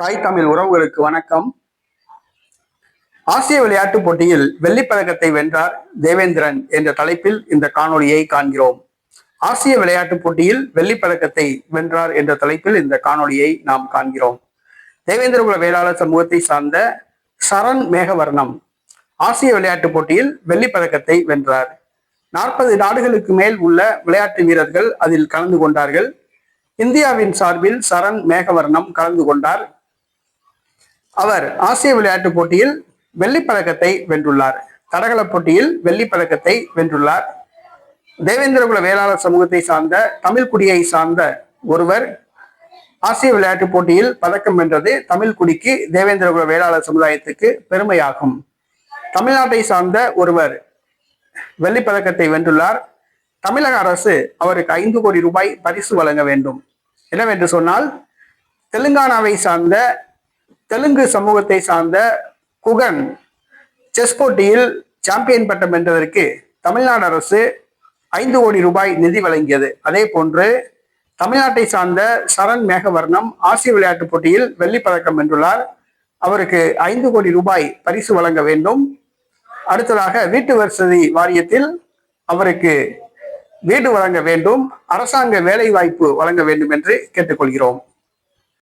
தாய் தமிழ் உறவுகளுக்கு வணக்கம். ஆசிய விளையாட்டுப் போட்டியில் வெள்ளிப்பதக்கத்தை வென்றார் தேவேந்திரன் என்ற தலைப்பில் இந்த காணொளியை காண்கிறோம். ஆசிய விளையாட்டுப் போட்டியில் வெள்ளிப்பதக்கத்தை வென்றார் என்ற தலைப்பில் இந்த காணொலியை நாம் காண்கிறோம். தேவேந்திரகுல வேளாளர் சமூகத்தை சார்ந்த சரண் மேகவர்ணம் ஆசிய விளையாட்டுப் போட்டியில் வெள்ளிப்பதக்கத்தை வென்றார். நாற்பது நாடுகளுக்கு மேல் உள்ள விளையாட்டு வீரர்கள் அதில் கலந்து கொண்டார்கள். இந்தியாவின் சார்பில் சரண் மேகவர்ணம் கலந்து கொண்டார். அவர் ஆசிய விளையாட்டுப் போட்டியில் வெள்ளிப் பதக்கத்தை வென்றுள்ளார். தடகள போட்டியில் வெள்ளிப் பதக்கத்தை வென்றுள்ளார். தேவேந்திரகுல வேளாளர் சமூகத்தை சார்ந்த தமிழ் குடியை சார்ந்த ஒருவர் ஆசிய விளையாட்டுப் போட்டியில் பதக்கம் வென்றது தமிழ் குடிக்கு தேவேந்திரகுல வேளாளர் சமுதாயத்துக்கு பெருமையாகும். தமிழ்நாட்டை சார்ந்த ஒருவர் வெள்ளிப்பதக்கத்தை வென்றுள்ளார். தமிழக அரசு அவருக்கு ஐந்து கோடி ரூபாய் பரிசு வழங்க வேண்டும். என்னவென்று சொன்னால் தெலுங்கானாவை சார்ந்த தெலுங்கு சமூகத்தை சார்ந்த குகன் செஸ் போட்டியில் சாம்பியன் பட்டம் வென்றதற்கு தமிழ்நாடு அரசு ஐந்து கோடி ரூபாய் நிதி வழங்கியது. அதே போன்று தமிழ்நாட்டை சார்ந்த சரண் மேகவர்ணம் ஆசிய விளையாட்டுப் போட்டியில் வெள்ளிப் பதக்கம் வென்றுள்ளார். அவருக்கு ஐந்து கோடி ரூபாய் பரிசு வழங்க வேண்டும். அடுத்ததாக வீட்டு வசதி வாரியத்தில் அவருக்கு வீடு வழங்க வேண்டும். அரசாங்க வேலை வாய்ப்பு வழங்க வேண்டும் என்று கேட்டுக்கொள்கிறோம்.